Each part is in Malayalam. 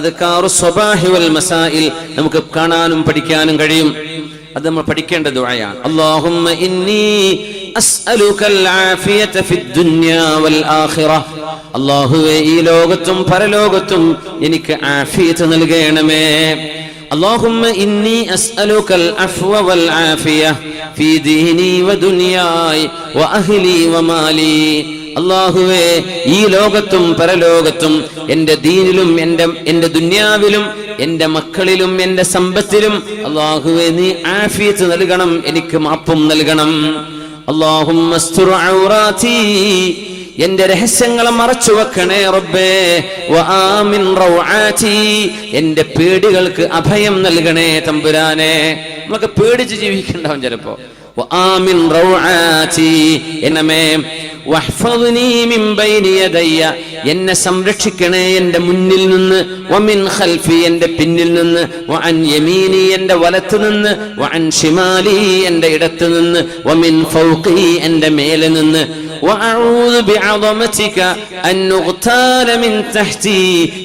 അദ്കാറു സ്വബാഹി വൽ മസായിൽ നമുക്ക് കാണാനും പഠിക്കാനും കഴിയും അത് നമ്മൾ പഠിക്കേണ്ട ദുആയാണ് അല്ലാഹുമ്മ ഇന്നി അസ്അലുകൽ ആഫിയത ഫിദ് ദുനിയാ വൽ ആഖിറ അല്ലാഹുവേ ഈ ലോകത്തും പരലോകത്തും എനിക്ക് ആഫിയത്ത് നൽകണമേ اللهم إني أسألك العفو والعافية في ديني ودنياي وأهلي ومالي അള്ളാഹുവേ ഈ ലോകത്തും പരലോകത്തും എന്റെ ദീനിലും എന്റെ എന്റെ ദുന്യാവിലും എന്റെ മക്കളിലും എന്റെ സമ്പത്തിലും അള്ളാഹുവേ നീ ആഫിയത്ത് നൽകണം എനിക്ക് മാപ്പും നൽകണം. അള്ളാഹും എന്റെ രഹസ്യങ്ങളെ മറച്ചു വെക്കണേ റബ്ബേ. എന്റെ പേടികൾക്ക് അഭയം നൽകണേ തമ്പുരാനെ. നമുക്ക് പേടിച്ച് ജീവിക്കണ്ടാവും ചിലപ്പോ. എന്നമേ എന്നെ സംരക്ഷിക്കണേ എന്റെ മുന്നിൽ നിന്ന്. വമിൻ ഖൽഫി എന്റെ പിന്നിൽ നിന്ന്. വഅൻ യമീനി എന്റെ വലത്തു നിന്ന്. വഅൻ ഷിമാലി എന്റെ ഇടത്തു നിന്ന്. വമിൻ ഫൗഖി എന്റെ മേലെ നിന്ന്.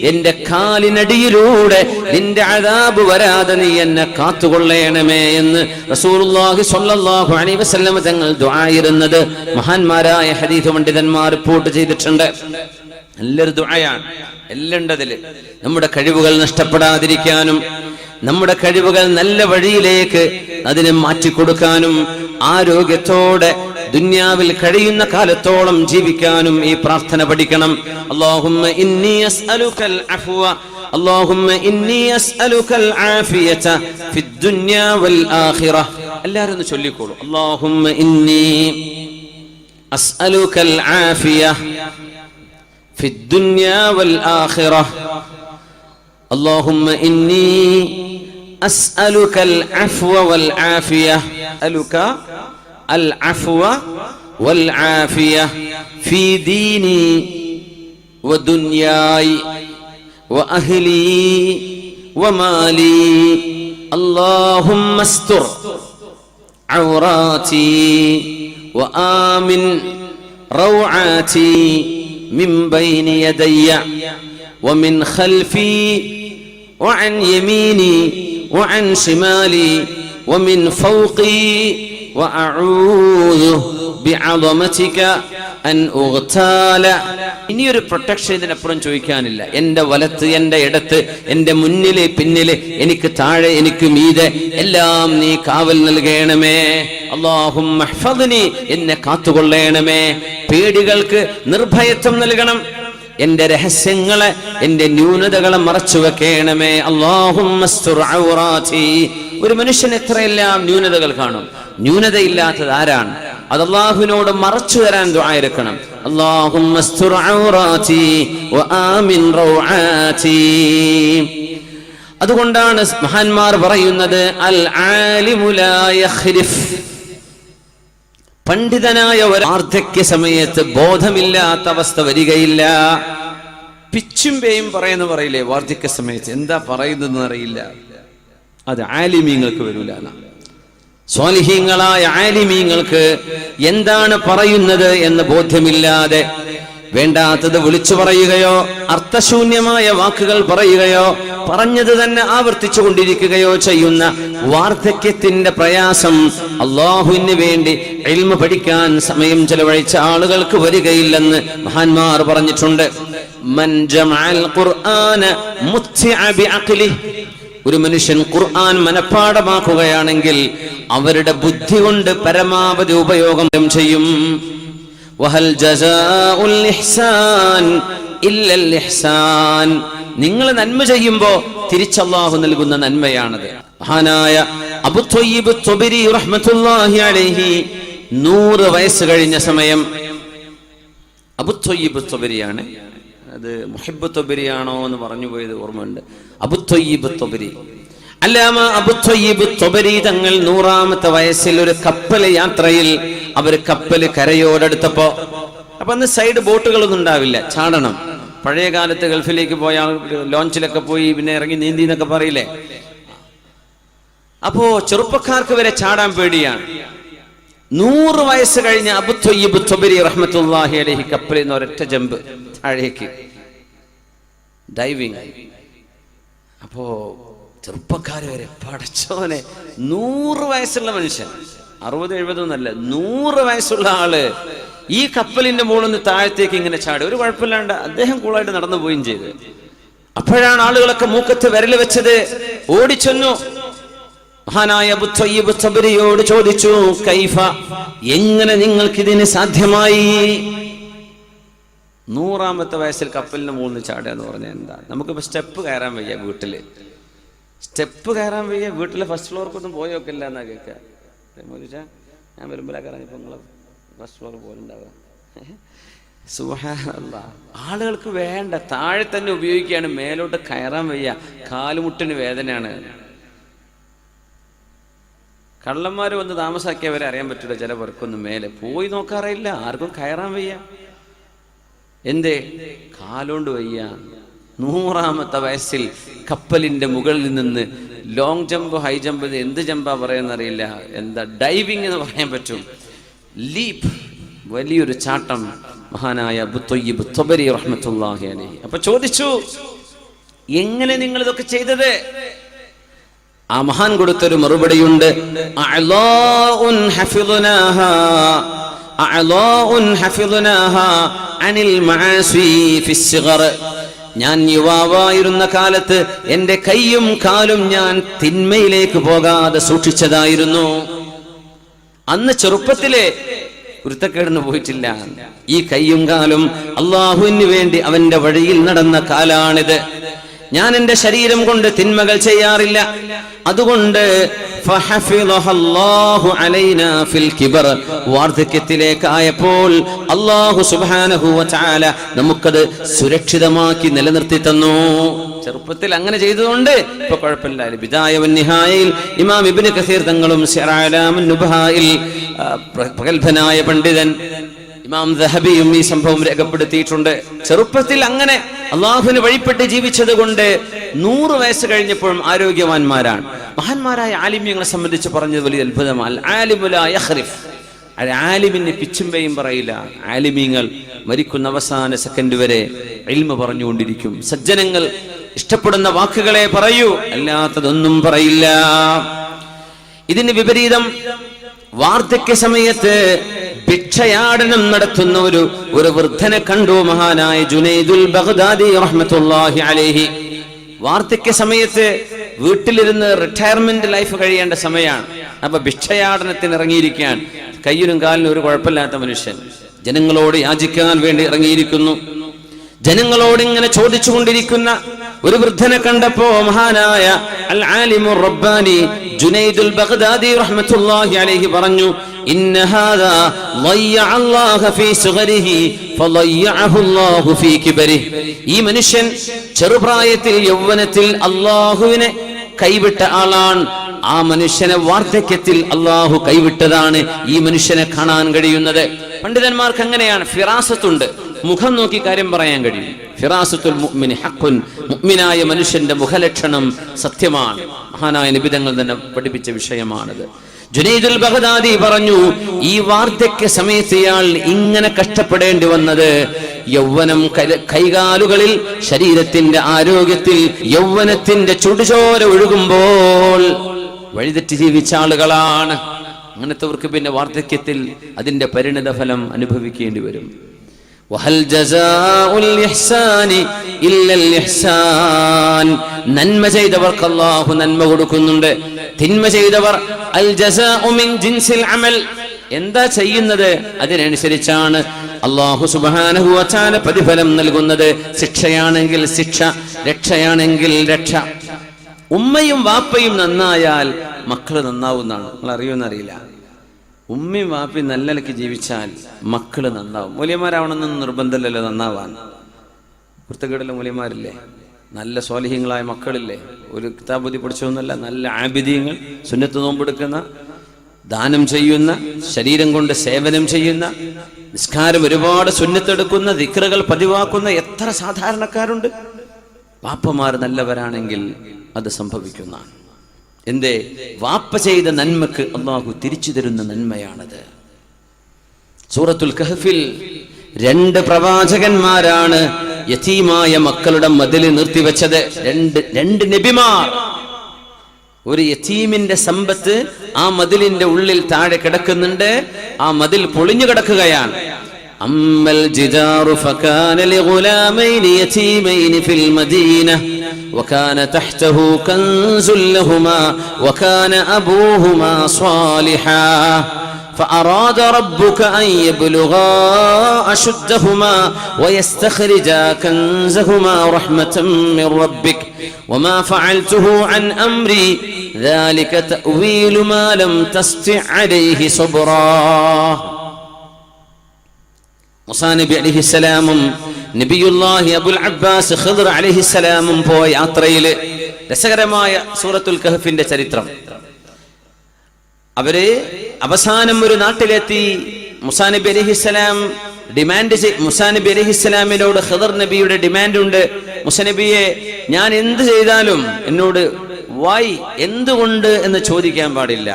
എന്റെ കാലിനടിയിലൂടെ നിന്റെ അതാബ് വരാതെ നീ എന്നെ കാത്തുകൊള്ളേണമേ എന്ന് റസൂലുള്ളാഹി സ്വല്ലല്ലാഹു അലൈഹി വസല്ലം തങ്ങൾ ദുആയിരുന്നത്. മഹാന്മാരായ ഹദീസ് പണ്ഡിതന്മാർ റിപ്പോർട്ട് ചെയ്തിട്ടുണ്ട്. നല്ലൊരു ദുആയാണ്. എല്ലാം ഉണ്ടതിൽ നമ്മുടെ കഴിവുകൾ നഷ്ടപ്പെടാതിരിക്കാനും നമ്മുടെ കഴിവുകൾ നല്ല വഴിയിലേക്ക് അതിനെ മാറ്റിക്കൊടുക്കാനും ആരോഗ്യത്തോടെ ദുന്യാവിൽ കഴിയുന്ന കാലത്തോളം ജീവിക്കാനും ഈ പ്രാർത്ഥന പഠിക്കണം അല്ലാഹുമ്മ ഇന്നി അസ്അലുക്കൽ അഫ്വ اللهم إني أسألك العافية في الدنيا والآخرة എല്ലാവരും ഒന്ന് ചൊല്ലിക്കോളൂ اللهم إني أسألك العافية في الدنيا والآخرة اللهم إني أسألك العفو والعافية العفو والعافية في ديني ودنياي وأهلي ومالي. اللهم استر عوراتي وآمن روعاتي من بين يدي ومن خلفي وعن يميني وعن شمالي ومن فوقي ഇനിയൊരു പ്രൊട്ടക്ഷൻ ഇതിനപ്പുറം ചോദിക്കാനില്ല. എന്റെ വലത്ത് എന്റെ ഇടത്ത് എന്റെ മുന്നിൽ പിന്നിൽ എനിക്ക് താഴെ എനിക്ക് മീതെ എല്ലാം നീ കാവൽ നൽകണമേ. അള്ളാഹും എന്നെ കാത്തുകൊള്ളണമേ. പേടികൾക്ക് നിർഭയത്വം നൽകണം. എന്റെ രഹസ്യങ്ങളെ എന്റെ ന്യൂനതകളെ മറച്ചു വെക്കണമേ. അള്ളാഹും ഒരു മനുഷ്യൻ എത്രയെല്ലാം ന്യൂനതകൾ കാണും. ന്യൂനതയില്ലാത്തത് ആരാണ്? അത് അള്ളാഹുവിനോട് മറച്ചു തരാൻ ദുആയിരിക്കണം അള്ളാഹും അതുകൊണ്ടാണ് മഹാന്മാർ പറയുന്നത് അൽ ആലിമുലായ പണ്ഡിതനായ ഒരു വാർദ്ധക്യ സമയത്ത് ബോധമില്ലാത്ത അവസ്ഥ വരികയില്ല. പിച്ചും പേയും പറയുന്ന പറയില്ലേ വാർദ്ധക്യ സമയത്ത് എന്താ പറയുന്നതെന്ന് അറിയില്ല. അത് ആലിമീങ്ങൾക്ക് വരൂല സ്വാലിഹീങ്ങളായ ആലിമീങ്ങൾക്ക് എന്താണ് പറയുന്നത് എന്ന് ബോധ്യമില്ലാതെ വേണ്ടാത്തത് വിളിച്ചു പറയുകയോ അർത്ഥശൂന്യമായ വാക്കുകൾ പറയുകയോ പറഞ്ഞത് തന്നെ ആവർത്തിച്ചു കൊണ്ടിരിക്കുകയോ ചെയ്യുന്ന വാർദ്ധക്യത്തിന്റെ പ്രയാസം അള്ളാഹുവിന് വേണ്ടി എൽമ പഠിക്കാൻ സമയം ചെലവഴിച്ച ആളുകൾക്ക് വരികയില്ലെന്ന് മഹാന്മാർ പറഞ്ഞിട്ടുണ്ട്. ഒരു മനുഷ്യൻ ഖുർആൻ മനഃപ്പാടമാക്കുകയാണെങ്കിൽ അവരുടെ ബുദ്ധി കൊണ്ട് പരമാവധി ഉപയോഗം ചെയ്യും. വഹൽ ജസാഉൽ ഇഹ്സാൻ ഇല്ലൽ ഇഹ്സാൻ. നിങ്ങൾ നന്മ ചെയ്യുമ്പോ തിരിച്ചല്ലാഹു നൽകുന്ന നന്മയാണത്. മഹാനായ അബു ത്വയ്യിബ് ത്വബരി റഹ്മത്തുള്ളാഹി അലൈഹി നൂറ് വയസ്സ് കഴിഞ്ഞ സമയം അബു ത്വയ്യിബ് ത്വബരിയാണ്. അത് മുഹിബ് തൊബരിയാണോ എന്ന് പറഞ്ഞു പോയത് ഓർമ്മയുണ്ട്. അബു തൊബരി അല്ലാമ അബു തൊബരി തങ്ങൾ നൂറാമത്തെ വയസ്സിൽ ഒരു കപ്പൽ യാത്രയിൽ അവർ കപ്പൽ കരയോടടുത്തപ്പോ അപ്പൊ അന്ന് സൈഡ് ബോട്ടുകളൊന്നും ഉണ്ടാവില്ല. ചാടണം. പഴയ കാലത്ത് ഗൾഫിലേക്ക് പോയ ലോഞ്ചിലൊക്കെ പോയി പിന്നെ ഇറങ്ങി നീന്തി എന്നൊക്കെ പറയില്ലേ? അപ്പോ ചെറുപ്പക്കാർക്ക് വരെ ചാടാൻ പേടിയാണ്. നൂറ് വയസ്സ് കഴിഞ്ഞ അബു ത്വയ്യിബ് ത്വബരി റഹ്മത്തുള്ളാഹി അലൈഹി കപ്പലിൽ നിന്ന് ഒരൊറ്റ ജമ്പ് താഴേക്ക്. ഡൈവിങ് അപ്പോ ചെറുപ്പക്കാർ വരെ പടച്ചോനെ നൂറ് വയസ്സുള്ള മനുഷ്യൻ. അറുപത് എഴുപതൊന്നല്ല നൂറ് വയസ്സുള്ള ആൾ ഈ കപ്പലിന്റെ മുകളിൽ നിന്ന് താഴത്തേക്ക് ഇങ്ങനെ ചാടി. ഒരു കുഴപ്പമില്ലാണ്ട് അദ്ദേഹം കൂളായിട്ട് നടന്നു പോവുകയും ചെയ്ത്. അപ്പോഴാണ് ആളുകളൊക്കെ മൂക്കത്ത് വിരൽ വെച്ചത്. ഓടിച്ചെന്നു. മഹാനായ സബരിയോട് ചോദിച്ചു കൈഫ എങ്ങനെ നിങ്ങൾക്ക് ഇതിന് സാധ്യമായി? നൂറാമത്തെ വയസ്സിൽ കപ്പലിന് മുകളിൽ ചാടുക എന്ന് പറഞ്ഞാൽ എന്താ? നമുക്കിപ്പോ സ്റ്റെപ്പ് കയറാൻ വയ്യ വീട്ടിൽ. സ്റ്റെപ്പ് കയറാൻ വയ്യ വീട്ടിലെ ഫസ്റ്റ് ഫ്ലോർക്കൊന്നും പോയി നോക്കില്ല എന്നാ കേൾക്കുക മോദിച്ചാ ഞാൻ വരുമ്പോഴൊക്കെ ഇറങ്ങിയപ്പോൾ നിങ്ങൾ ഫസ്റ്റ് ഫ്ലോർ പോലുണ്ടാവുക സുഹാനല്ല ആളുകൾക്ക് വേണ്ട താഴെ തന്നെ ഉപയോഗിക്കുകയാണ് മേലോട്ട് കയറാൻ വയ്യ. കാലുമുട്ടിന് വേദനയാണ്. കള്ളന്മാർ വന്ന് താമസാക്കിയവരെ അറിയാൻ പറ്റില്ല ചില പേർക്കൊന്നും മേലെ. പോയി നോക്കാറില്ല ആർക്കും കയറാൻ വയ്യ. എന്തേ? കാലോണ്ട് വയ്യ. നൂറാമത്തെ വയസ്സിൽ കപ്പലിന്റെ മുകളിൽ നിന്ന് ലോങ് ജമ്പ് ഹൈ ജമ്പ് എന്ത് ജമ്പാ പറയുന്നറിയില്ല. എന്താ ഡൈവിങ് എന്ന് പറയാൻ പറ്റും. ലീപ് വലിയൊരു ചാട്ടം മഹാനായ അപ്പൊ ചോദിച്ചു എങ്ങനെ നിങ്ങൾ ഇതൊക്കെ ചെയ്തത്? ആ മഹാൻ കൊടുത്തൊരു മറുപടിയുണ്ട്. അനിൽ ഞാൻ യുവാവായിരുന്ന കാലത്ത് എന്റെ കൈയും കാലും ഞാൻ തിന്മയിലേക്ക് പോകാതെ സൂക്ഷിച്ചതായിരുന്നു. അന്ന് ചെറുപ്പത്തിലെ കുരുത്തക്കേടിന് പോയിട്ടില്ല. ഈ കൈയും കാലും അള്ളാഹുവിന് വേണ്ടി അവന്റെ വഴിയിൽ നടന്ന കാലാണിത്. ഞാൻ എന്റെ ശരീരം കൊണ്ട് തിന്മകൾ ചെയ്യാറില്ല. അതുകൊണ്ട്. വാർദ്ധക്യത്തിലേക്കായപ്പോൾ അള്ളാഹു സുബ്ഹാനഹു വ നമുക്കത് സുരക്ഷിതമാക്കി നിലനിർത്തി തന്നു. ചെറുപ്പത്തിൽ അങ്ങനെ ചെയ്തതുകൊണ്ട് ഇപ്പൊ കുഴപ്പമില്ല. ബിദായ ഇമാം ഇബ്നു കസീർ തങ്ങളും പ്രഗത്ഭനായ പണ്ഡിതൻ ഇമാം ദഹബിയും ഈ സംഭവം രേഖപ്പെടുത്തിയിട്ടുണ്ട്. ചെറുപ്പത്തിൽ അങ്ങനെ അള്ളാഹുവിന് വഴിപ്പെട്ട് ജീവിച്ചത് കൊണ്ട് നൂറ് വയസ്സ് കഴിഞ്ഞപ്പോഴും ആരോഗ്യവാന്മാരാണ്. മഹാന്മാരായ ആലിമ്യങ്ങളെ സംബന്ധിച്ച് പറഞ്ഞത് വലിയ അത്ഭുതമാണ്. ആലിമിന് പിച്ചുമ്പയും പറയില്ല. ആലിമീങ്ങൾ മരിക്കുന്ന അവസാന സെക്കൻഡ് വരെ എൽമ പറഞ്ഞുകൊണ്ടിരിക്കും. സജ്ജനങ്ങൾ ഇഷ്ടപ്പെടുന്ന വാക്കുകളെ പറയൂ. അല്ലാത്തതൊന്നും പറയില്ല. ഇതിന് വിപരീതം വാർദ്ധക്യ സമയത്ത് ഭിക്ഷയാടനം നടത്തുന്ന ഒരു ഒരു വൃദ്ധനെ കണ്ടു മഹാനായ ജുനൈദുൽ ബഗ്ദാദി റഹ്മത്തുല്ലാഹി അലേഹി. വാർദ്ധക്യ സമയത്ത് വീട്ടിലിരുന്ന് റിട്ടയർമെന്റ് ലൈഫ് കഴിയേണ്ട സമയമാണ് അപ്പൊ ഭിക്ഷയാടനത്തിന് ഇറങ്ങിയിരിക്കാൻ കയ്യിലും കാലിനും ഒരു കുഴപ്പമില്ലാത്ത മനുഷ്യൻ. ജനങ്ങളോട് യാചിക്കാൻ വേണ്ടി ഇറങ്ങിയിരിക്കുന്നു. ജനങ്ങളോട് ഇങ്ങനെ ചോദിച്ചുകൊണ്ടിരിക്കുന്ന ഒരു വൃദ്ധനെ കണ്ടപ്പോ മഹാനായ അൽ ആലിമു റബ്ബാനി ജുനൈദുൽ ബഗ്ദാദി റഹ്മത്തുള്ളാഹി അലൈഹി പറഞ്ഞു ഇന്ന ഹാദാ ളയ്യ അല്ലാഹ ഫീ സുഗരിഹി ഫളയ്യഹു അല്ലാഹു ഫീ കിബരിഹി. ഈ മനുഷ്യൻ ചെറുപ്രായത്തിൽ യൗവനത്തിൽ അല്ലാഹുവിനെ കൈവിട്ട ആളാണ്. ആ മനുഷ്യനെ വാർദ്ധക്യത്തിൽ അള്ളാഹു കൈവിട്ടതാണ് ഈ മനുഷ്യനെ കാണാൻ കഴിയുന്നത്. പണ്ഡിതന്മാർക്ക് അങ്ങനെയാണ് ഫിറാസത്തുണ്ട്. മുഖം നോക്കി കാര്യം പറയാൻ കഴിയും. ഫിറാസത്തുൽ മുഅ്മിനി ഹഖുൻ. മുഅ്മിനായ മനുഷ്യന്റെ മുഖലക്ഷണം സത്യമാണ്. മഹാനായ നിബിതങ്ങൾ തന്നെ പഠിപ്പിച്ച വിഷയമാണത്. ജുനൈദുൽ ബഗ്ദാദി പറഞ്ഞു ഈ വാർദ്ധക്യ സമയത്ത് ഇയാൾ ഇങ്ങനെ കഷ്ടപ്പെടേണ്ടി വന്നത് യൗവനം കൈകാലുകളിൽ ശരീരത്തിന്റെ ആരോഗ്യത്തിൽ യൗവനത്തിന്റെ ചുടുചോര ഒഴുകുമ്പോൾ വഴിതെറ്റി ജീവിച്ച ആളുകളാണ്. അങ്ങനത്തെവർക്ക് പിന്നെ വാർദ്ധക്യത്തിൽ അതിന്റെ പരിണിത ഫലം അനുഭവിക്കേണ്ടി വരും. വഹൽ ജസാഉൽ ഇഹ്സാനി ഇല്ലൽ ഇഹ്സാൻ. നന്മ ചെയ്തവർക്ക് അല്ലാഹു നന്മ കൊടുക്കുന്നുണ്ട്. തിന്മ ചെയ്തവർ അൽ ജസാഉ മിൻ ജിൻസിൽ അമൽ. എന്താ ചെയ്യുന്നത്? അതിനനുസരിച്ചാണ് അള്ളാഹു സുബ്ഹാനഹു വതആല പ്രതിഫലം നൽകുന്നത്. ശിക്ഷയാണെങ്കിൽ ശിക്ഷ രക്ഷയാണെങ്കിൽ രക്ഷ. ഉമ്മയും വാപ്പയും നന്നായാൽ മക്കൾ നന്നാവുന്നതാണ്. നിങ്ങൾ അറിയുമെന്നറിയില്ല ഉമ്മയും വാപ്പി നല്ലലക്ക് ജീവിച്ചാൽ മക്കൾ നന്നാവും. മൂലിയന്മാരാവണമെന്ന് നിർബന്ധമല്ലല്ലോ നന്നാവാൻ. വൃത്തക്കേടുള്ള മൂലിയന്മാരില്ലേ? നല്ല സ്വാലിഹ്യങ്ങളായ മക്കളില്ലേ? ഒരു കിതാബുദ്ധി പഠിച്ചൊന്നുമല്ല നല്ല ആബിദ്യങ്ങൾ സുന്നത്ത് നോമ്പെടുക്കുന്ന ദാനം ചെയ്യുന്ന ശരീരം കൊണ്ട് സേവനം ചെയ്യുന്ന നിസ്കാരം ഒരുപാട് സുന്നത്തെടുക്കുന്ന ദിക്റുകൾ പതിവാക്കുന്ന എത്ര സാധാരണക്കാരുണ്ട്? പാപ്പമാർ നല്ലവരാണെങ്കിൽ അത് സംഭവിക്കുന്നതാണ്. എന്റെ വാപ്പ ചെയ്ത നന്മക്ക് അള്ളാഹു തിരിച്ചു തരുന്ന നന്മയാണത്. സൂറത്തുൽ കഹഫിൽ രണ്ട് പ്രവാചകന്മാരാണ് യതീമായ മക്കളുടെ മതിൽ നിർത്തിവെച്ചത്. രണ്ട് രണ്ട് നബിമാർ. ഒരു യതീമിന്റെ സമ്പത്ത് ആ മതിലിന്റെ ഉള്ളിൽ താഴെ കിടക്കുന്നുണ്ട്. ആ മതിൽ പൊളിഞ്ഞു കിടക്കുകയാണ്. അമ്മൽ ജിജാറു ഫകാന ലി ഗുലാമൈനി യതീമൈനി ഫിൽ മദീന. وكان تحته كنز لهما وكان أبوهما صالحا فأراد ربك أن يبلغا أشدهما ويستخرجا كنزهما رحمة من ربك وما فعلته عن أمري ذلك تأويل ما لم تستع عليه صبرا മുസാ നബി അലിഹിസ്സലാമും നബിയുല്ലാഹി അബുൽ അബ്ബാസ് ഖിദ്ർ അലിഹിസ്സലാമും പോയ യാത്രയിൽ രസകരമായ സൂറത്തുൽ കഹഫിന്റെ ചരിത്രം. അവർ അവസാനം ഒരു നാട്ടിലെത്തി. മുസാ നബി അലിഹിസ്സലാം ഡിമാൻഡ് മുസാ നബി അലിഹിസ്സലാമിനോട് ഖിദർ നബിയുടെ ഡിമാൻഡ് ഉണ്ട് മുസനബിയെ ഞാൻ എന്ത് ചെയ്താലും എന്നോട് വൈ എന്തുകൊണ്ട്? എന്ന് ചോദിക്കാൻ പാടില്ല.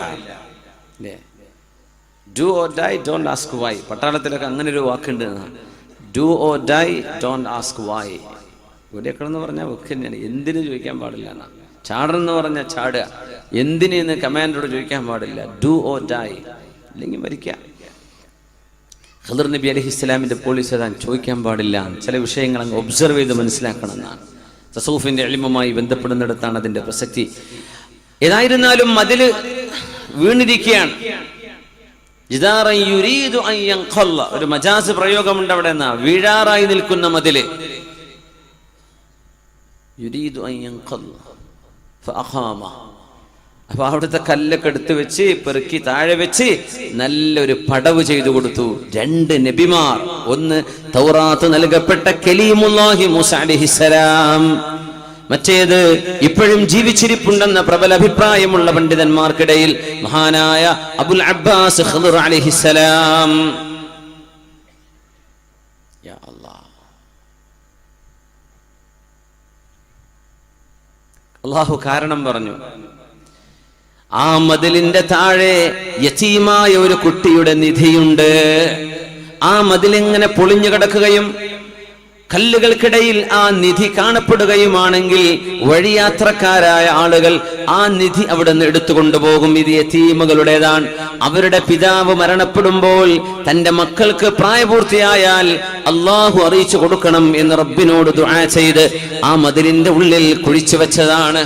Do or die don't ask why പട്ടാളത്തിലൊക്കെ അങ്ങനെ ഒരു വാക്കുണ്ട്. Do or die don't ask why എന്ന് പറഞ്ഞാൽ ഒക്കെ എന്തിനു ചോദിക്കാൻ പാടില്ല എന്നാ. പറഞ്ഞാൽ ചാടുക. എന്തിനു എന്ന് കമാൻഡോട് ചോദിക്കാൻ പാടില്ല. ഡു ഓ ഡൈ അല്ലെങ്കിൽ മരിക്കുക. ഖദർ നബി അലഹി ഇസ്ലാമിന്റെ പോലീസ് ഏതാണ് ചോദിക്കാൻ പാടില്ല. ചില വിഷയങ്ങൾ അങ്ങ് ഒബ്സർവ് ചെയ്ത് മനസ്സിലാക്കണം എന്നാണ്. തസൂഫിന്റെ എളിമമായി ബന്ധപ്പെടുന്നിടത്താണ് അതിന്റെ പ്രസക്തി. ഏതായിരുന്നാലും അതിൽ വീണിരിക്കുകയാണ്. ഒരു മജാസ് പ്രയോഗമുണ്ട് അവിടെ എന്നാ. വീഴാറായി നിൽക്കുന്ന മതിൽ. അപ്പൊ അവിടുത്തെ കല്ലൊക്കെ എടുത്തു വെച്ച് പെറുക്കി താഴെ വെച്ച് നല്ലൊരു പടവ് ചെയ്തു കൊടുത്തു. രണ്ട് നബിമാർ. ഒന്ന് തൗറാത്ത് നൽകപ്പെട്ട കലീമുല്ലാഹി മൂസ അലിഹിസലാം മറ്റേത് ഇപ്പോഴും ജീവിച്ചിരിപ്പുണ്ടെന്ന പ്രബല അഭിപ്രായമുള്ള പണ്ഡിതന്മാർക്കിടയിൽ മഹാനായ അബുൽ അബ്ബാസ് അലിഹിസലാം. അള്ളാഹു കാരണം പറഞ്ഞു. ആ മതിലിന്റെ താഴെ യതീമായ ഒരു കുട്ടിയുടെ നിധിയുണ്ട്. ആ മതിലിങ്ങനെ പൊളിഞ്ഞു കിടക്കുകയും കല്ലുകൾക്കിടയിൽ ആ നിധി കാണപ്പെടുകയുമാണെങ്കിൽ വഴിയാത്രക്കാരായ ആളുകൾ ആ നിധി അവിടെ നിന്ന് എടുത്തു കൊണ്ടുപോകും ഇത് യതീമുകളുടേതാണ്. അവരുടെ പിതാവ് മരണപ്പെടുമ്പോൾ തന്റെ മക്കൾക്ക് പ്രായപൂർത്തിയായാൽ അള്ളാഹു അറിയിച്ചു കൊടുക്കണം എന്ന് റബ്ബിനോട് ദുആ ചെയ്ത് ആ മതിലിന്റെ ഉള്ളിൽ കുഴിച്ചു വെച്ചതാണ്.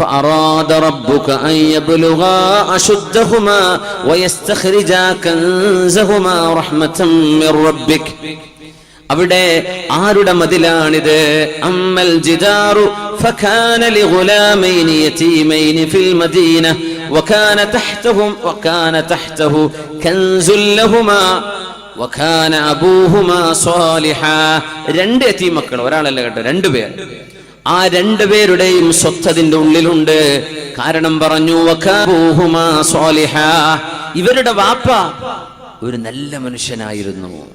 فأراد ربك أن يبلغا أشدهما ويستخرجا كنزهما رحمة من ربك അവിടെ ആരുടെ മതിലാണിത് അമ്മൽ ജിദാറു فكان لغلامين يتيمين في المدينة وكان تحتهم وكان تحته كنز لهما وكان أبوهما صالحا രണ്ട് യതീം മക്കൾ ഒരാളല്ല കേട്ടോ രണ്ടുപേർ ആ രണ്ടുപേരുടെയും സ്വത്തതിന്റെ ഉള്ളിലുണ്ട്. കാരണം പറഞ്ഞു. ഇവരുടെ വാപ്പ ഒരു നല്ല മനുഷ്യനായിരുന്നു.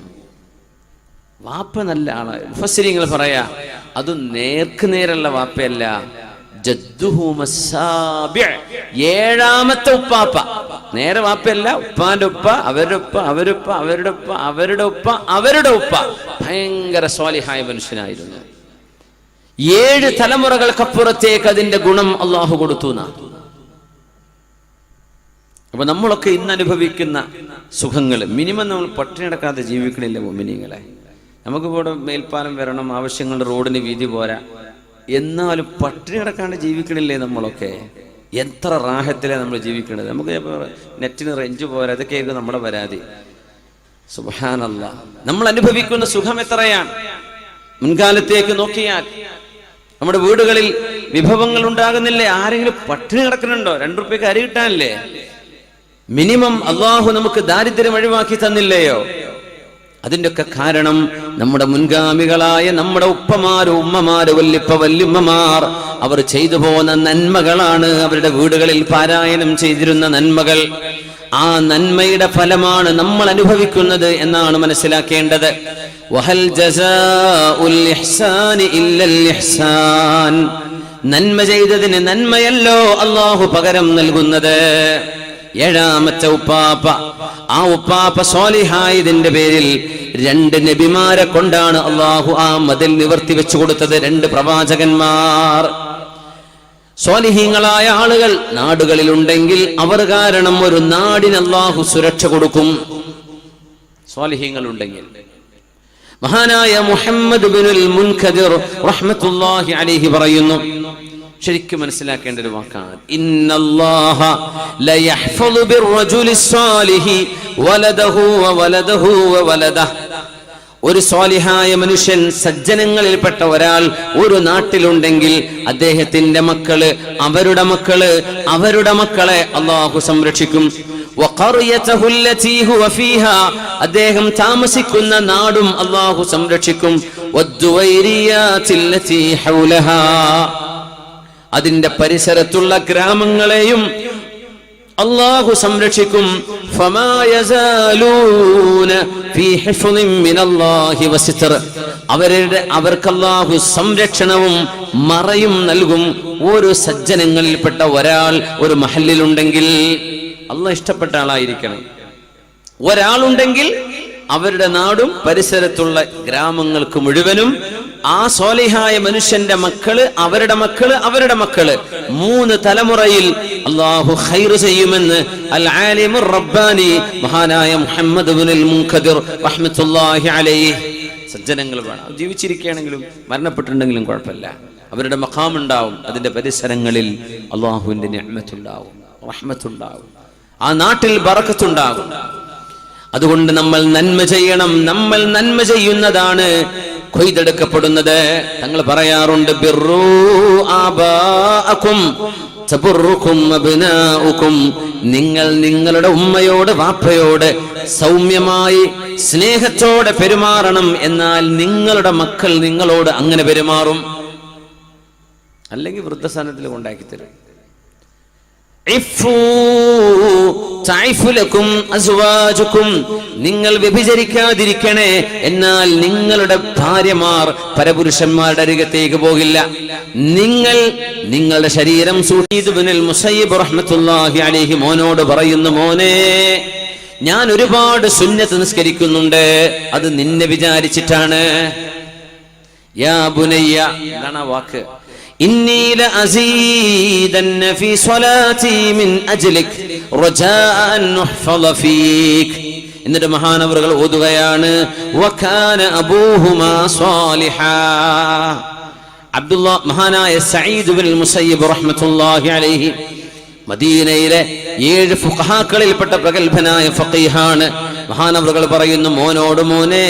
വാപ്പ നല്ല മുഫസ്സിരിങ്ങൾ പറയാ അത് നേർക്ക് നേരുള്ള വാപ്പയല്ല. ഏഴാമത്തെ ഉപ്പാപ്പ. നേരെ വാപ്പയല്ല ഉപ്പാന്റെ ഉപ്പ അവരുടെ ഉപ്പ അവരുടെ ഉപ്പ അവരുടെ ഉപ്പ അവരുടെ ഉപ്പ അവരുടെ ഉപ്പ. ഭയങ്കര സ്വാലിഹായ മനുഷ്യനായിരുന്നു. ഏഴ് തലമുറകൾക്കപ്പുറത്തേക്ക് അതിന്റെ ഗുണം അള്ളാഹു കൊടുത്തു അപ്പൊ നമ്മളൊക്കെ ഇന്ന് അനുഭവിക്കുന്ന സുഖങ്ങൾ മിനിമം നമ്മൾ പട്ടിണി അടക്കാതെ ജീവിക്കണില്ല മിനിങ്ങളെ നമുക്ക് ഇവിടെ മേൽപ്പാലം വരണം ആവശ്യങ്ങൾ റോഡിന് വീതി പോരാ. എന്നാലും പട്ടിണി കിടക്കാണ്ട് ജീവിക്കണില്ലേ നമ്മളൊക്കെ? എത്ര റാഹത്തിലാണ് നമ്മൾ ജീവിക്കുന്നത് നമുക്ക് നെറ്റിന് റേഞ്ച് പോരാ അതൊക്കെയായിരിക്കും നമ്മുടെ പരാതി. സുബാനല്ല നമ്മൾ അനുഭവിക്കുന്ന സുഖം എത്രയാണ്? മുൻകാലത്തേക്ക് നോക്കിയാൽ നമ്മുടെ വീടുകളിൽ വിഭവങ്ങൾ ഉണ്ടാകുന്നില്ലേ? ആരെങ്കിലും പട്ടിണി കിടക്കുന്നുണ്ടോ? രണ്ടു റുപ്യക്ക് അരി കിട്ടാനില്ലേ? മിനിമം അള്ളാഹു നമുക്ക് ദാരിദ്ര്യം ഒഴിവാക്കി തന്നില്ലയോ? അതിന്റെ ഒക്കെ കാരണം നമ്മുടെ മുൻഗാമികളായ നമ്മുടെ ഉപ്പമാരും ഉമ്മമാര് വല്യപ്പ വല്യമ്മമാർ അവർ ചെയ്തു പോകുന്ന നന്മകളാണ് അവരുടെ വീടുകളിൽ പാരായണം ചെയ്തിരുന്ന നന്മകൾ. ആ നന്മയുടെ ഫലമാണ് നമ്മൾ അനുഭവിക്കുന്നത് എന്നാണ് മനസ്സിലാക്കേണ്ടത്. വഹൽ നന്മ ചെയ്തതിന് നന്മയല്ലോ അള്ളാഹു പകരം നൽകുന്നത്. ഏഴാമത്തെ ഉപ്പാപ്പ. ആ ഉപ്പാപ്പ സോലിഹായതിന്റെ പേരിൽ രണ്ട് നബിമാരെ കൊണ്ടാണ് അള്ളാഹു ആ മതിൽ നിവർത്തി വെച്ചു കൊടുത്തത്. രണ്ട് പ്രവാചകന്മാർ. സ്വാലിഹീങ്ങളായ ആളുകൾ നാടുകളിലുണ്ടെങ്കിൽ അവർ കാരണം ഒരു നാടിന് അള്ളാഹു സുരക്ഷ കൊടുക്കും. സ്വാലിഹീങ്ങൾ ഉണ്ടെങ്കിൽ മഹാനായ മുഹമ്മദ് ബിനുൽ മുൻഖദിർ റഹ്മത്തുള്ളാഹി അലൈഹി പറയുന്നു. ശരിക്കും മനസ്സിലാക്കേണ്ട ഒരു വാക്കാണ്. ഇന്നല്ലാഹ ലയഹ്ഫളു ബിർറജുലി സ്വാലിഹി വലദഹു വലദഹു വവലദഹു ഒരു സ്വാലിഹായ മനുഷ്യൻ സജ്ജനങ്ങളിൽപ്പെട്ട ഒരാൾ ഒരു നാട്ടിലുണ്ടെങ്കിൽ അദ്ദേഹത്തിന്റെ മക്കൾ അവരുടെ മക്കൾ അവരുടെ മക്കളെ അള്ളാഹു സംരക്ഷിക്കും. അദ്ദേഹം താമസിക്കുന്ന നാടും അള്ളാഹു സംരക്ഷിക്കും. അതിന്റെ പരിസരത്തുള്ള ഗ്രാമങ്ങളെയും അള്ളാഹു സംരക്ഷിക്കും. അവരുടെ അവർക്കല്ലാഹു സംരക്ഷണവും മറയും നൽകും ഒരു സജ്ജനങ്ങളിൽപ്പെട്ട ഒരാൾ ഒരു മഹല്ലിലുണ്ടെങ്കിൽ അള്ളാഹ് ഇഷ്ടപ്പെട്ട ആളായിരിക്കണം. ഒരാളുണ്ടെങ്കിൽ അവരുടെ നാടും പരിസരത്തുള്ള ഗ്രാമങ്ങൾക്ക് മുഴുവനും ആ സോലിഹായ മനുഷ്യന്റെ മക്കൾ അവരുടെ മക്കൾ അവരുടെ മക്കൾ മൂന്ന് തലമുറയിൽ അള്ളാഹു ഖൈർ ചെയ്യുമെന്ന് അൽ ആലിമുർ റബ്ബാനി മഹാനായ മുഹമ്മദ് റഹ്മത്തുള്ളാഹി അലൈഹി. സജ്ജനങ്ങൾ വേണം. ജീവിച്ചിരിക്കുകയാണെങ്കിലും മരണപ്പെട്ടിട്ടുണ്ടെങ്കിലും കുഴപ്പമില്ല. അവരുടെ മഖാം ഉണ്ടാവും അതിന്റെ പരിസരങ്ങളിൽ അള്ളാഹുവിന്റെ ഉണ്ടാവും റഹ്മത്തുണ്ടാവും. ആ നാട്ടിൽ ബറക്കത്തുണ്ടാകും. അതുകൊണ്ട് നമ്മൾ നന്മ ചെയ്യണം. നമ്മൾ നന്മ ചെയ്യുന്നതാണ് കൊയ്തെടുക്കപ്പെടുന്നത്. തങ്ങൾ പറയാറുണ്ട് ബിറു നിങ്ങൾ നിങ്ങളുടെ ഉമ്മയോട് വാപ്പയോട് സൗമ്യമായി സ്നേഹത്തോടെ പെരുമാറണം. എന്നാൽ നിങ്ങളുടെ മക്കൾ നിങ്ങളോട് അങ്ങനെ പെരുമാറും. അല്ലെങ്കിൽ വൃദ്ധസ്ഥാനത്തിൽ കൊണ്ടാക്കി തരും നിങ്ങൾ വ്യഭിചരിക്കാതിരിക്കണേ എന്നാൽ നിങ്ങളുടെ ഭാര്യമാർ പരപുരുഷന്മാരുടെ അരികത്തേക്ക് പോകില്ല. നിങ്ങൾ നിങ്ങളുടെ ശരീരം സൂട്ടീതുബിനിൽ മുസൈബ് അലിഹി മോനോട് പറയുന്നു മോനെ ഞാൻ ഒരുപാട് സുന്നത്ത് നിസ്കരിക്കുന്നുണ്ട്. അത് നിന്നെ വിചാരിച്ചിട്ടാണ്. യാ ബുനയ്യ എന്താണ് വാക്ക്. إني لأزيدن في صلاتي من أجلك رجاء أن نحفظ فيك എന്നിട്ട് മഹാനവറുകൾ ഓതുകയാണ് വക്കാന അബൂഹുമാ സ്വാലിഹാ അബ്ദുള്ള മഹാനായ സഈദ് ബിൻ മുസയ്യിബ് റഹ്മത്തുള്ളാഹി അലൈഹി മദീനയിലെ ഏഴ് ഫുഖഹാക്കളിൽപ്പെട്ട പ്രഗത്ഭനായ ഫഖീഹാണ് മഹാനവറുകൾ പറയുന്നു മോനോട് മോനെ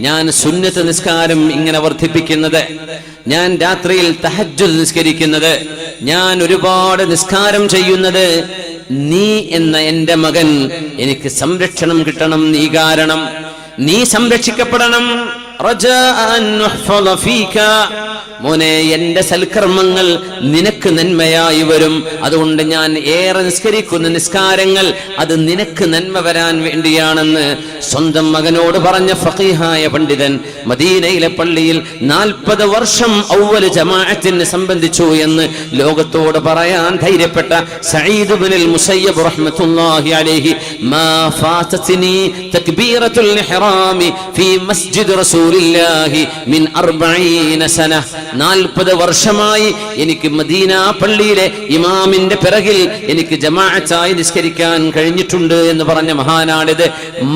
ഞാൻ സുന്നത്ത് നിസ്കാരം ഇങ്ങനെ വർദ്ധിപ്പിക്കുന്നത്. ഞാൻ രാത്രിയിൽ തഹജ്ജു നിസ്കരിക്കുന്നത്. ഞാൻ ഒരുപാട് നിസ്കാരം ചെയ്യുന്നത്. നീ എന്ന എന്റെ മകൻ എനിക്ക് സംരക്ഷണം കിട്ടണം നീ കാരണം. നീ സംരക്ഷിക്കപ്പെടണം. മോനെ എന്റെ സൽക്കർമ്മങ്ങൾ നിനക്ക് നന്മയായി വരും. അതുകൊണ്ട് ഞാൻ ഏറെ നിസ്കരിക്കുന്ന നിസ്കാരങ്ങൾ അത് നിനക്ക് നന്മ വരാൻ വേണ്ടിയാണെന്ന് സ്വന്തം മകനോട് പറഞ്ഞ ഫഖീഹായ പണ്ഡിതൻ മദീനയിലെ പള്ളിയിൽ നാൽപ്പത് വർഷം ഔവൽ ജമാഅത്തിന് സംബന്ധിച്ചു എന്ന് ലോകത്തോട് പറയാൻ ധൈര്യപ്പെട്ട സഈദ് ബിനിൽ മുസയ്യബ് റഹ്മത്തുള്ളാഹി അലൈഹി മാ ഫാതതിനി തക്ബീറത്തുൽ ഇഹ്റാമി ഫീ മസ്ജിദ് മിൻ 40 സന. 40 വർഷമായി എനിക്ക് മദീന പള്ളിയിലെ ഇമാമിന്റെ പിറകിൽ എനിക്ക് ജമാഅത്തായി നിസ്കരിക്കാൻ കഴിഞ്ഞിട്ടുണ്ട് എന്ന് പറഞ്ഞ മഹാനാണിത്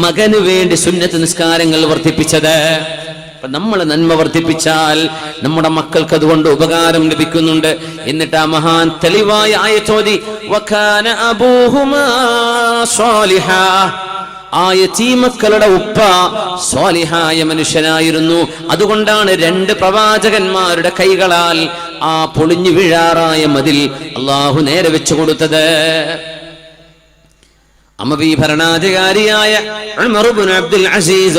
മകന് വേണ്ടി സുന്നത്ത് നിസ്കാരങ്ങൾ വർദ്ധിപ്പിച്ചത്. നമ്മൾ നന്മ വർദ്ധിപ്പിച്ചാൽ നമ്മുടെ മക്കൾക്ക് അതുകൊണ്ട് ഉപകാരം ലഭിക്കുന്നുണ്ട്. എന്നിട്ട് ആ മഹാൻ തെളിവായ ചോദി ആ യതീമക്കളുടെ ഉപ്പ സ്വാലിഹായ മനുഷ്യനായിരുന്നു. അതുകൊണ്ടാണ് രണ്ട് പ്രവാചകന്മാരുടെ കൈകളാൽ ആ പൊളിഞ്ഞു വീഴാറായ മതിൽ അള്ളാഹു നേരെ വെച്ചു കൊടുത്തത്. അമബി ഭരണാധികാരിയായ അബ്ദുൽ അസീസ്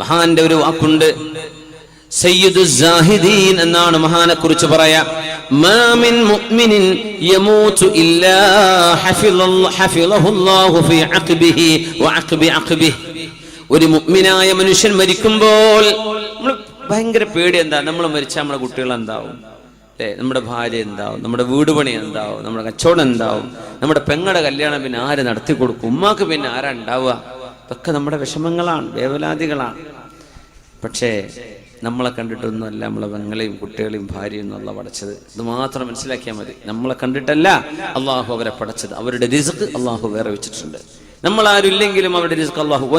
മഹാന്റെ ഒരു വാക്കുണ്ട്. എന്നാണ് മഹാനെ കുറിച്ച് പറയാ മാമിൻ യമൂതു ഇല്ലാ ഫീ ഒരു മുഅ്മിനായ മനുഷ്യൻ മരിക്കുമ്പോൾ നമ്മൾ ഭയങ്കര പേടി എന്താ? നമ്മൾ മരിച്ചാൽ നമ്മുടെ കുട്ടികൾ എന്താവും? അല്ലേ നമ്മുടെ ഭാര്യ എന്താവും? നമ്മുടെ വീട് പണി എന്താവും? നമ്മുടെ കച്ചവടം എന്താവും? നമ്മുടെ പെങ്ങളുടെ കല്യാണം പിന്നെ ആര് നടത്തി കൊടുക്കും? ഉമ്മാക്ക് പിന്നെ ആരാ ഉണ്ടാവുക? ഇതൊക്കെ നമ്മുടെ വിഷമങ്ങളാണ് വേവലാതികളാണ്. പക്ഷേ നമ്മളെ കണ്ടിട്ടൊന്നുമല്ല നമ്മളെ പെങ്ങളെയും കുട്ടികളെയും ഭാര്യയും എന്നുള്ള പടച്ചത്. ഇത് മാത്രം മനസ്സിലാക്കിയാൽ മതി. നമ്മളെ കണ്ടിട്ടല്ല അള്ളാഹു അവരെ പടച്ചത്. അവരുടെ റിസ്ക് അള്ളാഹു വേറെ വെച്ചിട്ടുണ്ട്. നമ്മൾ ആരുമില്ലെങ്കിലും അവരുടെ റിസ്ക് അള്ളാഹു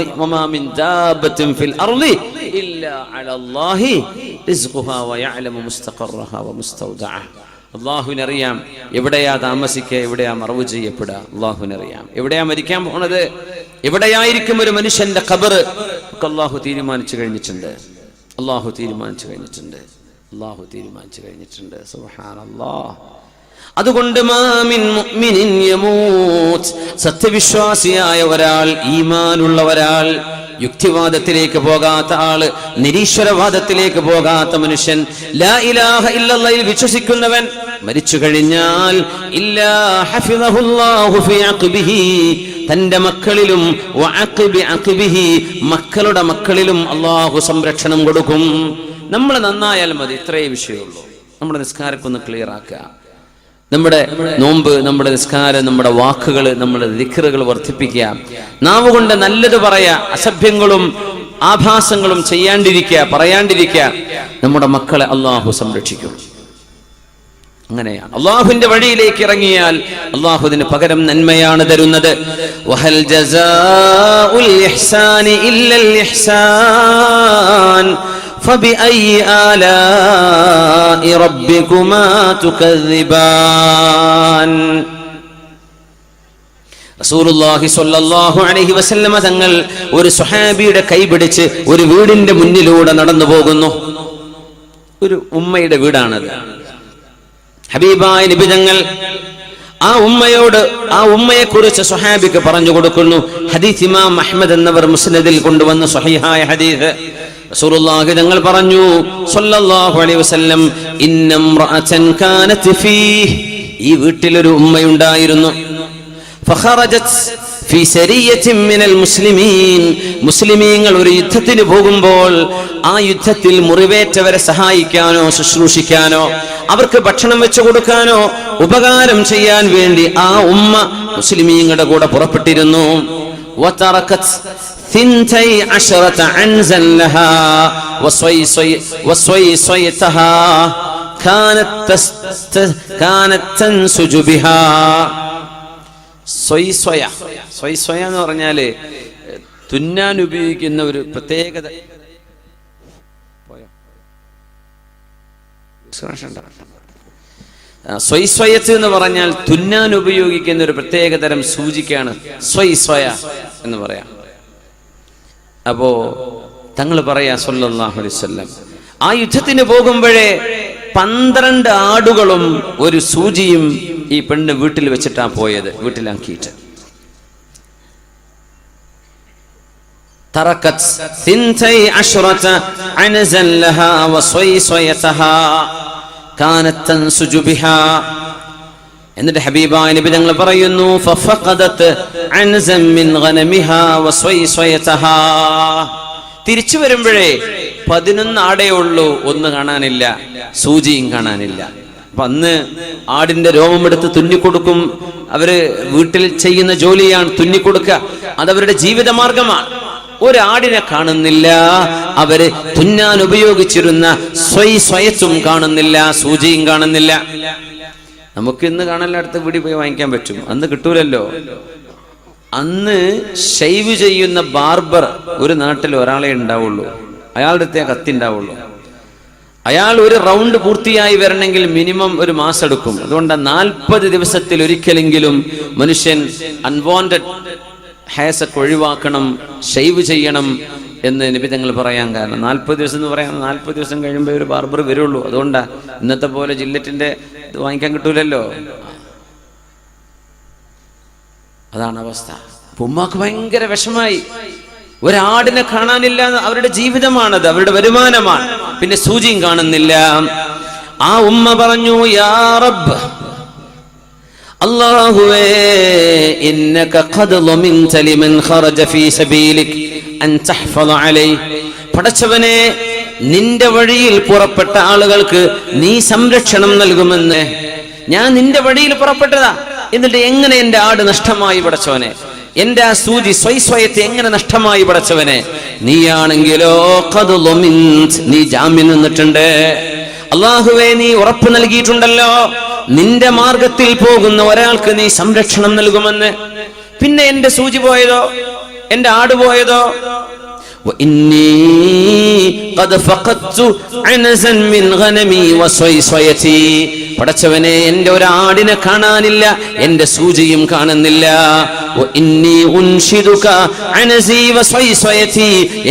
അള്ളാഹുവിനറിയാം എവിടെയാ താമസിക്കുക എവിടെയാ മറവ് ചെയ്യപ്പെടുക. അള്ളാഹുവിനറിയാം എവിടെയാ മരിക്കാൻ പോണത്? എവിടെയായിരിക്കും ഒരു മനുഷ്യന്റെ ഖബർ അള്ളാഹു തീരുമാനിച്ചു കഴിഞ്ഞിട്ടുണ്ട്. അള്ളാഹു തീരുമാനിച്ചു കഴിഞ്ഞിട്ടുണ്ട്. അള്ളാഹു തീരുമാനിച്ചു കഴിഞ്ഞിട്ടുണ്ട്. സുബ്ഹാനല്ലാഹ് അതുകൊണ്ട് മാമിൻ സത്യവിശ്വാസിയായ ഒരാൾ ഈമാനുള്ള ഒരാൾ യുക്തിവാദത്തിലേക്ക് പോകാത്ത ആൾ നിരീശ്വരവാദത്തിലേക്ക് പോകാത്ത മനുഷ്യൻ ലാ ഇലാഹ ഇല്ലല്ലയിൽ വിശ്വസിക്കുന്നവൻ മരിച്ചു കഴിഞ്ഞാൽ ഇല്ലാ ഹഫിളഹുല്ലാഹു ഫി തന്റെ മക്കളിലും മക്കളുടെ മക്കളിലും അള്ളാഹു സംരക്ഷണം കൊടുക്കും. നമ്മൾ നന്നായാൽ മതി ഇത്രയേ വിഷയമുള്ളൂ. നമ്മുടെ നിസ്കാരമൊക്കെ ഒന്ന് ക്ലിയർ ആക്കുക. നമ്മുടെ നോമ്പ് നമ്മുടെ നിസ്കാരം നമ്മുടെ വാക്കുകൾ നമ്മുടെ ദിക്കറുകൾ വർദ്ധിപ്പിക്കുക. നാവ് കൊണ്ട് നല്ലത് പറയാ അസഭ്യങ്ങളും ആഭാസങ്ങളും ചെയ്യാണ്ടിരിക്കുക പറയാണ്ടിരിക്കുക. നമ്മുടെ മക്കളെ അള്ളാഹു സംരക്ഷിക്കും. അങ്ങനെയാണ് അള്ളാഹുവിന്റെ വഴിയിലേക്ക് ഇറങ്ങിയാൽ അള്ളാഹുവിന് പകരം നന്മയാണ് തരുന്നത് വഹൽ ജസാഉൽ ഇഹ്സാനി ഇല്ലൽ ഇഹ്സാൻ فبأي آلاء ربكما تكذبان റസൂലുള്ളാഹി സ്വല്ലല്ലാഹു അലൈഹി വസല്ലമ തങ്ങൾ ഒരു സുഹാബിയുടെ കൈ പിടിച്ച് ഒരു വീടിന്റെ മുന്നിലൂടെ നടന്നു പോകുന്നു ഒരു ഉമ്മയുടെ വീടാണത് ഹബീബായ നിബിതങ്ങൾ ആ ഉമ്മയോട് ആ ഉമ്മയെ കുറിച്ച് സുഹാബിക്ക് പറഞ്ഞു കൊടുക്കുന്നു. ഹദീസ് ഇമാം അഹ്മദ് എന്നവർ മുസ്ലിദിൽ കൊണ്ടുവന്ന സ്വഹീഹായ ഹദീസ്. റസൂലുള്ളാഹി തങ്ങൾ പറഞ്ഞു അലൈഹി വസല്ലം ഫീ ഈ വീട്ടിലൊരു ഉമ്മയുണ്ടായിരുന്നു. ഫീ സരിയത്തിൻ മിനൽ മുസ്ലിമീൻ മുസ്ലിമീങ്ങൾ ഒരു യുദ്ധത്തിന് പോകുമ്പോൾ ആ യുദ്ധത്തിൽ മുറിവേറ്റവരെ സഹായിക്കാനോ ശുശ്രൂഷിക്കാനോ അവർക്ക് ഭക്ഷണം വെച്ചു കൊടുക്കാനോ ഉപകാരം ചെയ്യാൻ വേണ്ടി ആ ഉമ്മ മുസ്ലിമീങ്ങളുടെ കൂടെ പുറപ്പെട്ടിരുന്നു وتركت ثنتي عشرة عنزا لها وصيصي وصيصيتها كانت تست كانت تنسج بها സ്വൈസ്വയ സ്വൈസ്വയ എന്ന് പറഞ്ഞാൽ തുന്നാൻ ഉപയോഗിക്കുന്ന ഒരു പ്രത്യേകത. സ്വയസ്വയത്ത് എന്ന് പറഞ്ഞാൽ തുന്നാൻ ഉപയോഗിക്കുന്ന ഒരു പ്രത്യേക തരം സൂചിക്കാണ് സ്വൈസ്വയ എന്ന് പറയാം. അപ്പോ തങ്ങൾ പറയാ വസല്ലം ആ യുദ്ധത്തിന് പോകുമ്പോഴേ പന്ത്രണ്ട് ആടുകളും ഒരു സൂചിയും ഈ പെണ്ണ് വീട്ടിൽ വെച്ചിട്ടാണ് പോയത് വീട്ടിലാക്കിയിട്ട്. തറക്കത്ത് ബിഹാ എന്നിട്ട് ഹബീബ നബി ഞങ്ങൾ പറയുന്നു തിരിച്ചു വരുമ്പോഴേ പതിനൊന്ന് ആടേ ഉള്ളൂ ഒന്ന് കാണാനില്ല സൂചിയും കാണാനില്ല. അപ്പൊ അന്ന് ആടിന്റെ രോമമെടുത്ത് തുന്നിക്കൊടുക്കും. അവർ വീട്ടിൽ ചെയ്യുന്ന ജോലിയാണ് തുന്നിക്കൊടുക്കുക. അതവരുടെ ജീവിതമാർഗമാണ്. ഒരാടിനെ കാണുന്നില്ല അവർ തുന്നാൻ ഉപയോഗിച്ചിരുന്ന സ്വയ് സ്വയത്തും കാണുന്നില്ല സൂചിയും കാണുന്നില്ല. നമുക്ക് ഇന്ന് കാണാൻ അടുത്ത വീടി പോയി വാങ്ങിക്കാൻ പറ്റും. അന്ന് കിട്ടൂലല്ലോ. അന്ന് ഷെയ്വ് ചെയ്യുന്ന ബാർബർ ഒരു നാട്ടിൽ ഒരാളെ ഉണ്ടാവുള്ളൂ. അയാളുടെ അടുത്തേ കത്തി ഉണ്ടാവുള്ളൂ അയാൾ ഒരു റൗണ്ട് പൂർത്തിയായി വരണമെങ്കിൽ മിനിമം ഒരു മാസം എടുക്കും. അതുകൊണ്ട് നാൽപ്പത് ദിവസത്തിൽ ഒരിക്കലെങ്കിലും മനുഷ്യൻ അൺവാണ്ടഡ് ഹേസൊക്കെ ഒഴിവാക്കണം ഷെയ്വ് ചെയ്യണം എന്ന് നിബിധങ്ങൾ പറയാൻ കാരണം. നാൽപ്പത് ദിവസം എന്ന് പറയാൻ നാൽപ്പത് ദിവസം കഴിയുമ്പോൾ ഒരു ബാർബർ വരുള്ളൂ. അതുകൊണ്ടാ ഇന്നത്തെ പോലെ ജില്ലറ്റിന്റെ ഇത് വാങ്ങിക്കാൻ കിട്ടൂലല്ലോ. അതാണ് അവസ്ഥ. ഉമ്മാക്ക് ഭയങ്കര വിഷമായി. ഒരാടിനെ കാണാനില്ല അവരുടെ ജീവിതമാണത് അവരുടെ വരുമാനമാണ്. പിന്നെ സൂചിയും കാണുന്നില്ല. ആ ഉമ്മ പറഞ്ഞു യാ റബ്ബ് പടച്ചവനെ നിന്റെ വഴിയിൽ പുറപ്പെട്ട ആളുകൾക്ക് നീ സംരക്ഷണം നൽകുമെന്ന്. ഞാൻ നിന്റെ വഴിയിൽ പുറപ്പെട്ടതാ. എന്നിട്ട് എങ്ങനെ എന്റെ ആട് നഷ്ടമായി പടച്ചവനെ? എന്റെ ആ സൂചി സ്വയസ്വയത്തെ എങ്ങനെ നഷ്ടമായി പടച്ചവനെ? നീയാണെങ്കിലോ. നീ ജാമ്യം നിന്നിട്ടുണ്ട്. അള്ളാഹുവെ നീ ഉറപ്പ് നൽകിയിട്ടുണ്ടല്ലോ. നിന്റെ മാർഗത്തിൽ പോകുന്ന ഒരാൾക്ക് നീ സംരക്ഷണം നൽകുമെന്ന്. പിന്നെ എന്റെ സൂചി പോയതോ? എന്റെ ആട് പോയതോ? പടച്ചവനെ എന്റെ ഒരാടിനെ കാണാനില്ല എന്റെ സൂചിയും കാണുന്നില്ല.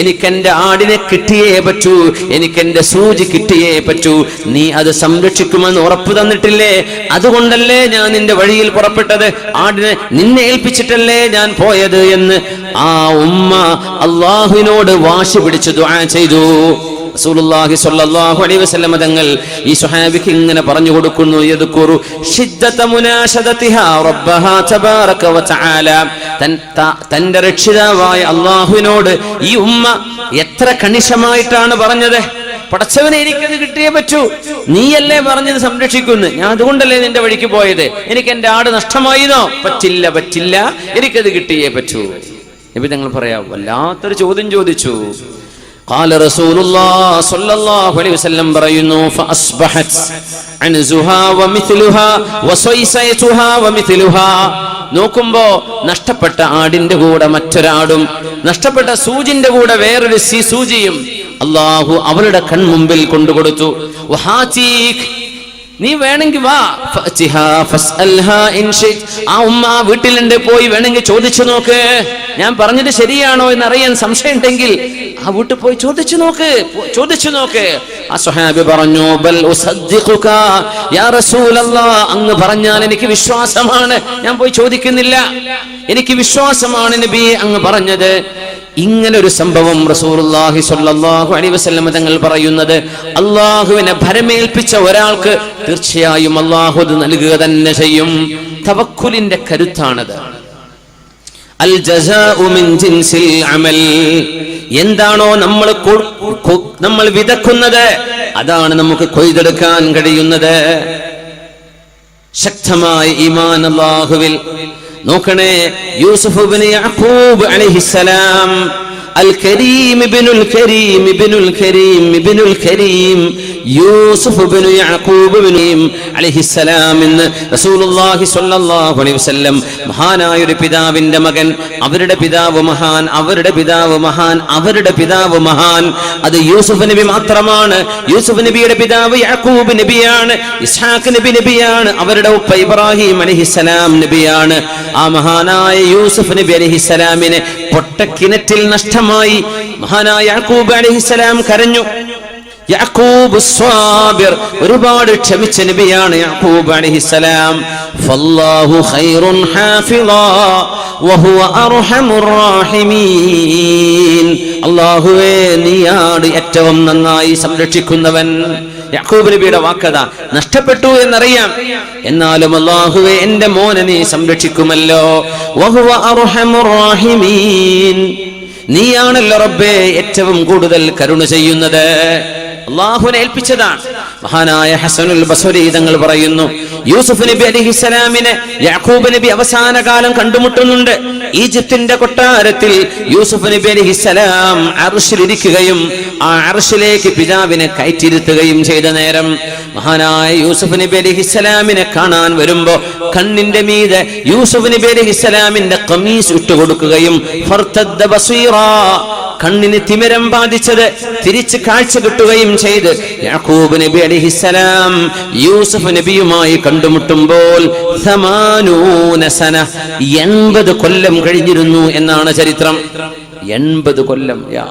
എനിക്ക് എന്റെ ആടിനെ കിട്ടിയേ പറ്റൂ എനിക്ക് എന്റെ സൂചി കിട്ടിയേ പറ്റൂ. നീ അത് സംരക്ഷിക്കുമെന്ന് ഉറപ്പ് തന്നിട്ടില്ലേ? അതുകൊണ്ടല്ലേ ഞാൻ നിന്റെ വഴിയിൽ പുറപ്പെട്ടത്? ആടിനെ നിന്നെ ഏൽപ്പിച്ചിട്ടല്ലേ ഞാൻ പോയത് എന്ന് ആ ഉമ്മ അള്ളാഹുവിനോട് വാശി പിടിച്ചു ദുആ ചെയ്തു. റസൂലുള്ളാഹി അലൈഹി വസല്ലം തങ്ങൾ ഈ സ്വഹാബിക്ക് ഇങ്ങനെ പറഞ്ഞു കൊടുക്കുന്നു യദ്കുറു ഷിദ്ദത മുനാശദതിഹാ റബ്ബഹാ തബാരക തൻ തന്റെ രക്ഷിതാവായ അള്ളാഹുവിനോട് ഈ ഉമ്മ എത്ര കണിശമായിട്ടാണ് പറഞ്ഞത്? പടച്ചവനെ എനിക്കത് കിട്ടിയേ പറ്റൂ. നീയല്ലേ പറഞ്ഞത് സംരക്ഷിക്കുന്നു? ഞാൻ അതുകൊണ്ടല്ലേ നിന്റെ വഴിക്ക് പോയത്? എനിക്ക് എന്റെ ആട് നഷ്ടമായിന്നോ പറ്റില്ല പറ്റില്ല. എനിക്കത് കിട്ടിയേ പറ്റൂ. നബി തങ്ങൾ പറയാം വല്ലാത്തൊരു ചോദ്യം ചോദിച്ചു. قال رسول الله صلى الله عليه وسلم പറയുന്നു فأصبحت عنزها ومثلها وصيصيتها ومثلها നോക്കുമ്പോ നഷ്ടപ്പെട്ട ആടിന്റെ കൂടെ മറ്റൊരാടും നഷ്ടപ്പെട്ട സൂചിന്റെ കൂടെ വേറൊരു സി സൂചിയും അള്ളാഹു അവളുടെ കൺമുമ്പിൽ കൊണ്ടുകൊടുത്തു വഹാതീക് നീ വേണമെങ്കിൽ വാ. ആ ഉമ്മ ആ വീട്ടിലുണ്ട് പോയി വേണമെങ്കിൽ ചോദിച്ചു നോക്ക്. ഞാൻ പറഞ്ഞത് ശരിയാണോ എന്ന് അറിയാൻ സംശയം ഉണ്ടെങ്കിൽ ആ വീട്ടിൽ പോയി ചോദിച്ചു നോക്ക്. ചോദിച്ചു നോക്ക്. ആ സുഹാബി പറഞ്ഞു ബൽ യാ അങ്ങ് പറഞ്ഞാൽ എനിക്ക് വിശ്വാസമാണ്. ഞാൻ പോയി ചോദിക്കുന്നില്ല. എനിക്ക് വിശ്വാസമാണ് നബി അങ്ങ് പറഞ്ഞത്. ഇങ്ങനെ ഒരു സംഭവം റസൂർഹി സ്വല്ലല്ലാഹു അലൈഹി വസല്ലം തങ്ങൾ പറയുന്നത് അള്ളാഹുവിനെ ഭരമേൽപ്പിച്ച ഒരാൾക്ക് തീർച്ചയായും അള്ളാഹു അത് നൽകുക തന്നെ ചെയ്യും. തവക്കുലിന്റെ കരുത്താണത്. അൽ മിൻ അമൽ. എന്താണോ നമ്മൾ നമ്മൾ വിതക്കുന്നത് അതാണ് നമുക്ക് കൊയ്തെടുക്കാൻ കഴിയുന്നത്. ശക്തമായ ഈമാൻ അല്ലാഹുവിൽ നോക്കണേ യൂസുഫ് അലൈഹിസ്സലാം അൽ കരീം കരീം കരീം യൂസുഫ് ഇബ്നു അലൈഹിസ്സലാം എന്ന് റസൂലുള്ളാഹി സ്വല്ലല്ലാഹു അലൈഹി വസല്ലം മഹാനായ ഒരു പിതാവിന്റെ മകൻ അവരുടെ പിതാവ് മഹാൻ അവരുടെ പിതാവ് മഹാൻ അവരുടെ പിതാവ് മഹാൻ. അത് യൂസുഫ് നബി മാത്രമാണ്. യൂസുഫ് നബിയുടെ പിതാവ് യാക്കൂബ് നബിയാണ്. ഇസ്ഹാഖ് നബി നബിയാണ്. അവരുടെ ഉപ്പ ഇബ്രാഹിം അലഹിസലാം നബിയാണ്. ആ മഹാനായ യൂസുഫ് നബി അലഹിസലാമിനെ പൊട്ടക്കിണറ്റിൽ നഷ്ടമായി. മഹാനായ യാക്കൂബ് അലഹിസലാം കരഞ്ഞു. യാക്കൂബ് സ്വാബിർ ഒരുപാട് ക്ഷമിച്ച നബിയാണ് യാക്കൂബ് അലൈഹിസ്സലാം ഫല്ലാഹു ഖൈറുൻ ഹാഫിളാ വഹുവ അർഹമുർ റാഹിമീൻ. അല്ലാഹുവേ നീയാണ് ഏറ്റവും നന്നായി സംരക്ഷിക്കുന്നവൻ. യാക്കൂബ് നബിയുടെ വാക്കത നഷ്ടപ്പെട്ടു എന്നറിയാം. എന്നാലും അല്ലാഹുവേ എന്റെ മോനെ നീ സംരക്ഷിക്കുമല്ലോ. വഹുവ അർഹമുർ റാഹിമീൻ. നീയാണല്ലോ റബ്ബേ ഏറ്റവും കൂടുതൽ കരുണ ചെയ്യുന്നത്. അള്ളാഹുവിനെ ഏൽപ്പിച്ചതാണ്. മഹാനായ ഹസനുൽ ബസുരീതങ്ങൾ തങ്ങൾ പറയുന്നു യൂസുഫ് നബി അലിഹിസലാമിനെ യാക്കൂബ് നബി അവസാന കാലം കണ്ടുമുട്ടുന്നുണ്ട്. ഈജിപ്തിന്റെ കൊട്ടാരത്തിൽ യൂസുഫ് നബി അലിഹിസലാം അർഷിലിരിക്കുകയും ആ അർഷിലേക്ക് പിതാവിനെ കയറ്റിരുത്തുകയും ചെയ്ത നേരം മഹാനായ യൂസുഫ് നബി അലിഹിസലാമിനെ കാണാൻ വരുമ്പോ കണ്ണിന്റെ മീതെ യൂസുഫ് നബി അലിഹിസലാമിന്റെ കമീസ് ഇട്ടുകൊടുക്കുകയും കണ്ണിന് തിമിരം ബാധിച്ചത് തിരിച്ച് കാഴ്ച കിട്ടുകയും ചെയ്ത് യാക്കൂബ് നബി അലിഹിസലാം യൂസുഫ് നബിയുമായി കണ്ടുമുട്ടുമ്പോൾ സമാനൂന സന എൺപത് കൊല്ലം കഴിഞ്ഞിരുന്നു എന്നാണ് ചരിത്രം. എൺപത് കൊല്ലം യാ